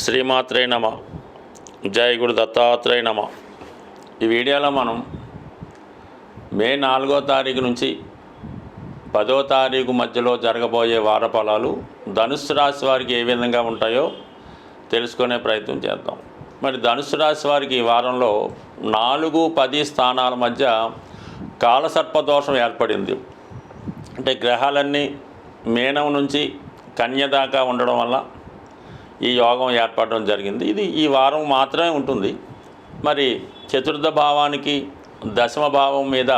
శ్రీమాత్రే నమ. జయ గురు దత్తాత్రేయ నమ. ఈ వీడియోలో మనం మే నాలుగో తారీఖు నుంచి పదో తారీఖు మధ్యలో జరగబోయే వార ఫలాలు ధనుస్సు రాశి వారికి ఏ విధంగా ఉంటాయో తెలుసుకునే ప్రయత్నం చేద్దాం. మరి ధనుసు రాశి వారికి ఈ వారంలో నాలుగు పది స్థానాల మధ్య కాలసర్పదోషం ఏర్పడింది. అంటే గ్రహాలన్నీ మేనం నుంచి కన్య దాకా ఉండడం వల్ల ఈ యోగం ఏర్పడడం జరిగింది. ఇది ఈ వారం మాత్రమే ఉంటుంది. మరి చతుర్థ భావానికి దశమ భావం మీద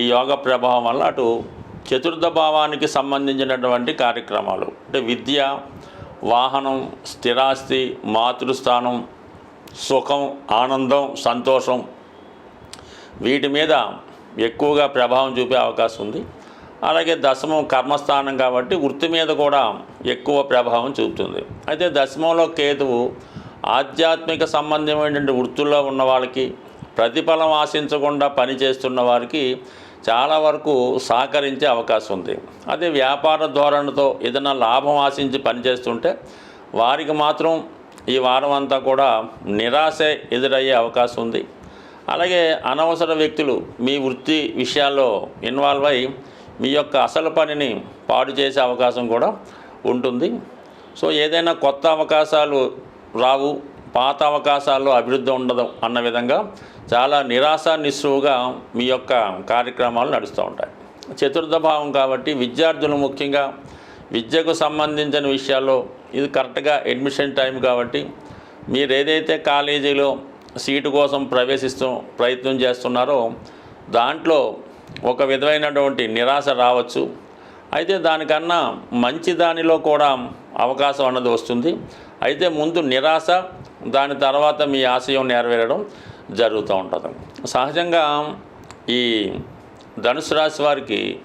ఈ యోగ ప్రభావం వల్ల అటు చతుర్థ భావానికి సంబంధించినటువంటి కార్యక్రమాలు అంటే విద్య వాహనం స్థిరాస్తి మాతృస్థానం సుఖం ఆనందం సంతోషం వీటి మీద ఎక్కువగా ప్రభావం చూపే అవకాశం ఉంది. అలాగే దశమం కర్మస్థానం కాబట్టి వృత్తి మీద కూడా ఎక్కువ ప్రభావం చూపుతుంది. అయితే దశమంలో కేతువు ఆధ్యాత్మిక సంబంధమైనటువంటి వృత్తుల్లో ఉన్న వాళ్ళకి ప్రతిఫలం ఆశించకుండా పనిచేస్తున్న వారికి చాలా వరకు సహకరించే అవకాశం ఉంది. అదే వ్యాపార ధోరణితో ఏదైనా లాభం ఆశించి పనిచేస్తుంటే వారికి మాత్రం ఈ వారం అంతా కూడా నిరాశ ఎదురయ్యే అవకాశం ఉంది. అలాగే అనవసర వ్యక్తులు మీ వృత్తి విషయాల్లో ఇన్వాల్వ్ అయి మీ యొక్క అసలు పనిని పాడు చేసే అవకాశం కూడా ఉంటుంది. సో ఏదైనా కొత్త అవకాశాలు రావు పాత అవకాశాల్లో అభివృద్ధి ఉండదు అన్న విధంగా చాలా నిరాశ నిస్సువుగా మీ యొక్క కార్యక్రమాలు నడుస్తూ ఉంటాయి. చతుర్థ భావం కాబట్టి విద్యార్థులు ముఖ్యంగా విద్యకు సంబంధించిన విషయాల్లో ఇది కరెక్ట్గా అడ్మిషన్ టైం కాబట్టి మీరు ఏదైతే కాలేజీలో సీటు కోసం ప్రవేశిస్తూ ప్రయత్నం చేస్తున్నారో దాంట్లో ఒక విధమైనటువంటి నిరాశ రావచ్చు. అయితే దానికన్నా మంచి దానిలో కూడా అవకాశం అన్నది వస్తుంది. అయితే ముందు నిరాశ దాని తర్వాత మీ ఆశయం నెరవేరడం జరుగుతూ ఉంటుంది. సహజంగా ఈ ధనుసు రాశి వారికి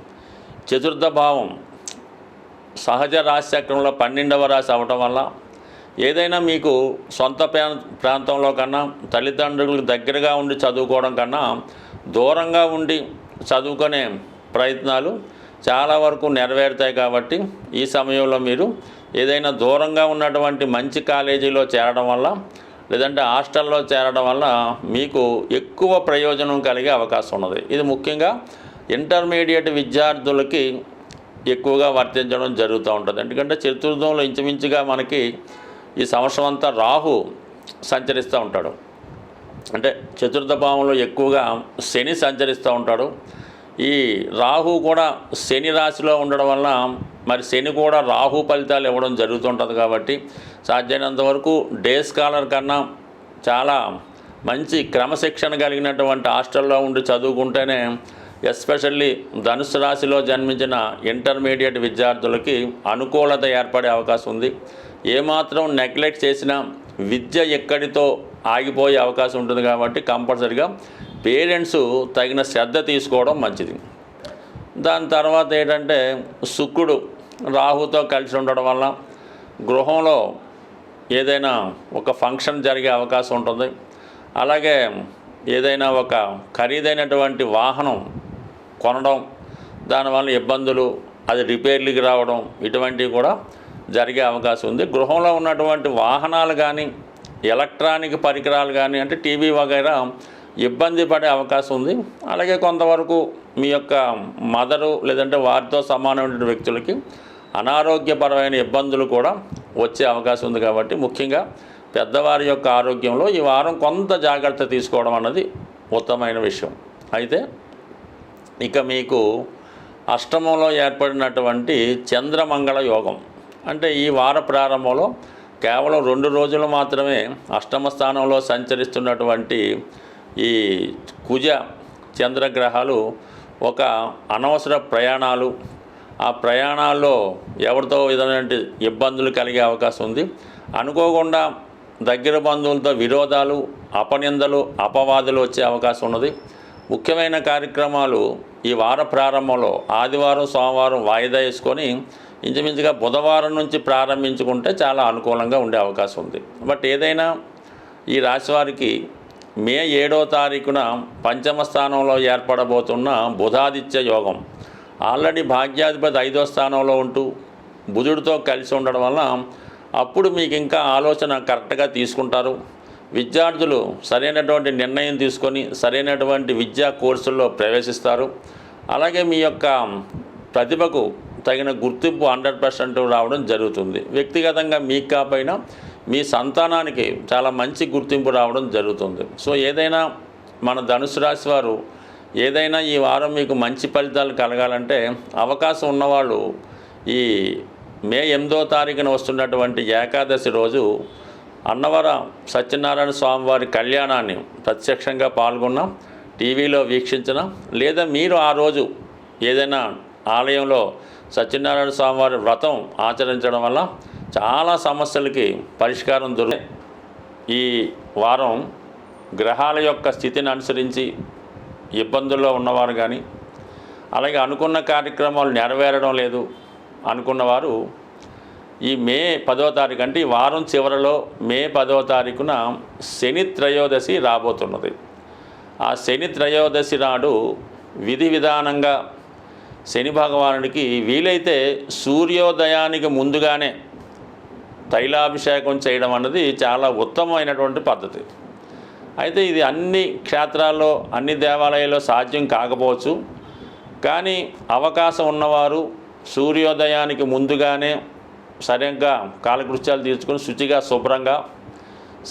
చతుర్థ భావం సహజ రాశి చక్రంలో పన్నెండవ రాశి అవటం వల్ల ఏదైనా మీకు సొంత ప్రా- ప్రాంతంలో కన్నా తల్లిదండ్రులకు దగ్గరగా ఉండి చదువుకోవడం కన్నా దూరంగా ఉండి చదువుకునే ప్రయత్నాలు చాలా వరకు నెరవేరుతాయి కాబట్టి ఈ సమయంలో మీరు ఏదైనా దూరంగా ఉన్నటువంటి మంచి కాలేజీలో చేరడం వల్ల లేదంటే హాస్టల్లో చేరడం వల్ల మీకు ఎక్కువ ప్రయోజనం కలిగే అవకాశం ఉన్నది. ఇది ముఖ్యంగా ఇంటర్మీడియట్ విద్యార్థులకి ఎక్కువగా వర్తించడం జరుగుతూ ఉంటుంది. ఎందుకంటే చతుర్థంలో ఇంచుమించుగా మనకి ఈ సంవత్సరం అంతా రాహు సంచరిస్తూ ఉంటాడు. అంటే చతుర్థ భావంలో ఎక్కువగా శని సంచరిస్తూ ఉంటాడు. ఈ రాహు కూడా శని రాశిలో ఉండడం వలన మరి శని కూడా రాహు ఫలితాలు ఇవ్వడం జరుగుతుంటుంది కాబట్టి సాధ్యమైనంత వరకు డే స్కాలర్ కన్నా చాలా మంచి క్రమశిక్షణ కలిగినటువంటి హాస్టల్లో ఉండి చదువుకుంటేనే ఎస్పెషల్లీ ధనుసు రాశిలో జన్మించిన ఇంటర్మీడియట్ విద్యార్థులకి అనుకూలత ఏర్పడే అవకాశం ఉంది. ఏమాత్రం నెగ్లెక్ట్ చేసినా విద్య ఎక్కడితో ఆగిపోయే అవకాశం ఉంటుంది కాబట్టి కంపల్సరిగా పేరెంట్స్ తగిన శ్రద్ధ తీసుకోవడం మంచిది. దాని తర్వాత ఏంటంటే శుక్రుడు రాహుతో కలిసి ఉండడం వల్ల గృహంలో ఏదైనా ఒక ఫంక్షన్ జరిగే అవకాశం ఉంటుంది. అలాగే ఏదైనా ఒక ఖరీదైనటువంటి వాహనం కొనడం దానివల్ల ఇబ్బందులు అది రిపేర్లకి రావడం ఇటువంటివి కూడా జరిగే అవకాశం ఉంది. గృహంలో ఉన్నటువంటి వాహనాలు కానీ ఎలక్ట్రానిక్ పరికరాలు కానీ అంటే టీవీ వగైరా ఇబ్బంది పడే అవకాశం ఉంది. అలాగే కొంతవరకు మీ యొక్క మదరు లేదంటే వారితో సమానమైన వ్యక్తులకి అనారోగ్యపరమైన ఇబ్బందులు కూడా వచ్చే అవకాశం ఉంది కాబట్టి ముఖ్యంగా పెద్దవారి యొక్క ఆరోగ్యంలో ఈ వారం కొంత జాగ్రత్త తీసుకోవడం అన్నది ఉత్తమైన విషయం. అయితే ఇక మీకు అష్టమంలో ఏర్పడినటువంటి చంద్రమంగళ యోగం. అంటే ఈ వార ప్రారంభంలో కేవలం రెండు రోజులు మాత్రమే అష్టమ స్థానంలో సంచరిస్తున్నటువంటి ఈ కుజ చంద్రగ్రహాలు ఒక అనవసర ప్రయాణాలు. ఆ ప్రయాణాల్లో ఎవరితో విధమైన ఇబ్బందులు కలిగే అవకాశం ఉంది. అనుకోకుండా దగ్గర బంధువులతో విరోధాలు అపనిందలు అపవాదులు వచ్చే అవకాశం ఉన్నది. ముఖ్యమైన కార్యక్రమాలు ఈ వార ప్రారంభంలో ఆదివారం సోమవారం వాయిదా వేసుకొని ఇంచుమించుగా బుధవారం నుంచి ప్రారంభించుకుంటే చాలా అనుకూలంగా ఉండే అవకాశం ఉంది. బట్ ఏదైనా ఈ రాశివారికి మే ఏడో తారీఖున పంచమ స్థానంలో ఏర్పడబోతున్న బుధాదిత్య యోగం ఆల్రెడీ భాగ్యాధిపతి ఐదో స్థానంలో ఉంటూ బుధుడితో కలిసి ఉండడం వల్ల అప్పుడు మీకు ఇంకా ఆలోచన కరెక్ట్గా తీసుకుంటారు. విద్యార్థులు సరైనటువంటి నిర్ణయం తీసుకొని సరైనటువంటి విద్యా కోర్సుల్లో ప్రవేశిస్తారు. అలాగే మీ యొక్క ప్రతిభకు తగిన గుర్తింపు హండ్రెడ్ పర్సెంట్ రావడం జరుగుతుంది. వ్యక్తిగతంగా మీకు కాకపోయినా మీ సంతానానికి చాలా మంచి గుర్తింపు రావడం జరుగుతుంది. సో ఏదైనా మన ధనుసు రాశి వారు ఏదైనా ఈ వారం మీకు మంచి ఫలితాలు కలగాలంటే అవకాశం ఉన్నవాళ్ళు ఈ మే ఎనిమిదో తారీఖున వస్తున్నటువంటి ఏకాదశి రోజు అన్నవర సత్యనారాయణ స్వామివారి కళ్యాణాన్ని ప్రత్యక్షంగా పాల్గొన్న టీవీలో వీక్షించిన లేదా మీరు ఆ రోజు ఏదైనా ఆలయంలో సత్యనారాయణ స్వామివారి వ్రతం ఆచరించడం వల్ల చాలా సమస్యలకి పరిష్కారం దొరుకు ఈ వారం గ్రహాల యొక్క స్థితిని అనుసరించి ఇబ్బందుల్లో ఉన్నవారు కానీ అలాగే అనుకున్న కార్యక్రమాలు నెరవేరడం లేదు అనుకున్నవారు ఈ మే పదో తారీఖు అంటే ఈ వారం చివరిలో మే పదో తారీఖున శని త్రయోదశి రాబోతున్నది. ఆ శని త్రయోదశి నాడు విధి విధానంగా శని భగవానుడికి వీలైతే సూర్యోదయానికి ముందుగానే తైలాభిషేకం చేయడం అన్నది చాలా ఉత్తమమైనటువంటి పద్ధతి. అయితే ఇది అన్ని క్షేత్రాల్లో అన్ని దేవాలయాల్లో సాధ్యం కాకపోవచ్చు. కానీ అవకాశం ఉన్నవారు సూర్యోదయానికి ముందుగానే సరిగ్గా కాలకృత్యాలు తీర్చుకొని శుచిగా శుభ్రంగా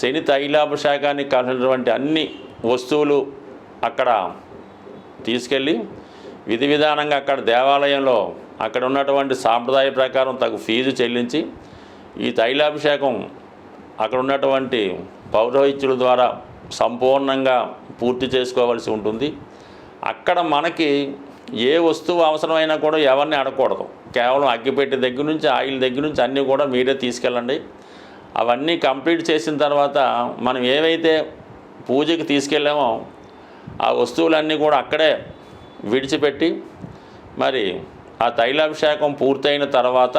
శని తైలాభిషేకానికి కావాల్సినటువంటి అన్ని వస్తువులు అక్కడ తీసుకెళ్ళి విధి విధానంగా అక్కడ దేవాలయంలో అక్కడ ఉన్నటువంటి సాంప్రదాయ ప్రకారం తగు ఫీజు చెల్లించి ఈ తైలాభిషేకం అక్కడ ఉన్నటువంటి పౌరోహిత్యుల ద్వారా సంపూర్ణంగా పూర్తి చేసుకోవాల్సి ఉంటుంది. అక్కడ మనకి ఏ వస్తువు అవసరమైనా కూడా ఎవరిని అడగకూడదు. కేవలం అగ్గిపెట్టి దగ్గర నుంచి ఆయిల్ దగ్గర నుంచి అన్నీ కూడా మీరే తీసుకెళ్ళండి. అవన్నీ కంప్లీట్ చేసిన తర్వాత మనం ఏవైతే పూజకి తీసుకెళ్ళామో ఆ వస్తువులన్నీ కూడా అక్కడే విడిచిపెట్టి మరి ఆ తైలాభిషేకం పూర్తయిన తర్వాత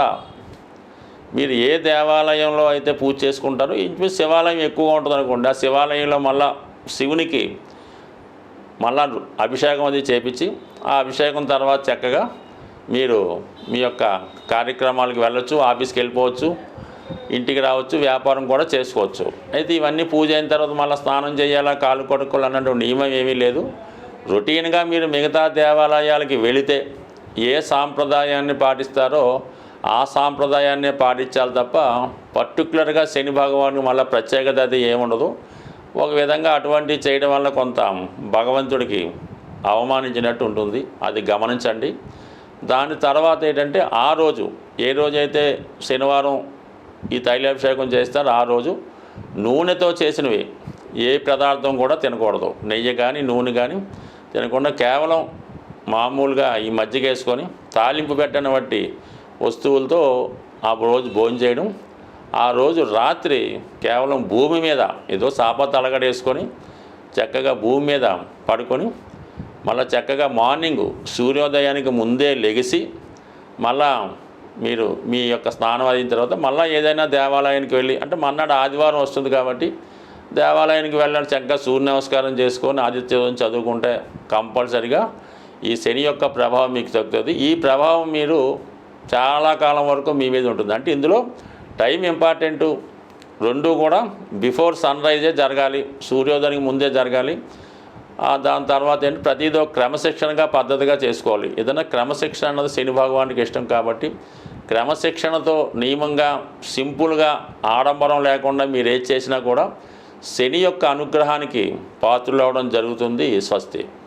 మీరు ఏ దేవాలయంలో అయితే పూజ చేసుకుంటారో ఇంచుమించు శివాలయం ఎక్కువగా ఉంటుంది అనుకోండి. ఆ శివాలయంలో మళ్ళా శివునికి మళ్ళా అభిషేకం అది చేపించి ఆ అభిషేకం తర్వాత చక్కగా మీరు మీ యొక్క కార్యక్రమాలకు వెళ్ళొచ్చు ఆఫీస్కి వెళ్ళిపోవచ్చు ఇంటికి రావచ్చు వ్యాపారం కూడా చేసుకోవచ్చు. అయితే ఇవన్నీ పూజ అయిన తర్వాత మళ్ళీ స్నానం చేయాలా కాలు కొడుకోవాలి అన్నటువంటి నియమం ఏమీ లేదు. రొటీన్గా మీరు మిగతా దేవాలయాలకి వెళితే ఏ సాంప్రదాయాన్ని పాటిస్తారో ఆ సాంప్రదాయాన్నే పాటించాలి తప్ప పర్టికులర్గా శని భగవానికి మళ్ళీ ప్రత్యేకత అది ఏముండదు. ఒక విధంగా అటువంటివి చేయడం వల్ల కొంత భగవంతుడికి అవమానించినట్టు ఉంటుంది. అది గమనించండి. దాని తర్వాత ఏంటంటే ఆ రోజు ఏ రోజైతే శనివారం ఈ తైలాభిషేకం చేస్తారో ఆ రోజు నూనెతో చేసినవి ఏ పదార్థం కూడా తినకూడదు. నెయ్యి కానీ నూనె కానీ తినకుండా కేవలం మామూలుగా ఈ మజ్జిగ వేసుకొని తాలింపు పెట్టని బట్టి వస్తువులతో ఆ రోజు భోజనం చేయడం. ఆ రోజు రాత్రి కేవలం భూమి మీద ఏదో సాప తలగడేసుకొని చక్కగా భూమి మీద పడుకొని మళ్ళీ చక్కగా మార్నింగ్ సూర్యోదయానికి ముందే లెగిసి మళ్ళా మీరు మీ యొక్క స్నానం అయిన తర్వాత మళ్ళీ ఏదైనా దేవాలయానికి వెళ్ళి అంటే మన్నాడు ఆదివారం వస్తుంది కాబట్టి దేవాలయానికి వెళ్ళాలి చక్కగా సూర్య నమస్కారం చేసుకొని ఆదిత్యం చదువుకుంటే కంపల్సరిగా ఈ శని యొక్క ప్రభావం మీకు తగ్గుతుంది. ఈ ప్రభావం మీరు చాలా కాలం వరకు మీ మీద ఉంటుంది. అంటే ఇందులో టైం ఇంపార్టెంటు. రెండు కూడా బిఫోర్ సన్ రైజే జరగాలి సూర్యోదయానికి ముందే జరగాలి. దాని తర్వాత ఏంటి ప్రతిదో క్రమశిక్షణగా పద్ధతిగా చేసుకోవాలి. ఏదైనా క్రమశిక్షణ అన్నది శని భగవానికి ఇష్టం కాబట్టి క్రమశిక్షణతో నియమంగా సింపుల్గా ఆడంబరం లేకుండా మీరు ఏది చేసినా కూడా శని యొక్క అనుగ్రహానికి పాత్రలు అవడం జరుగుతుంది స్వస్తి.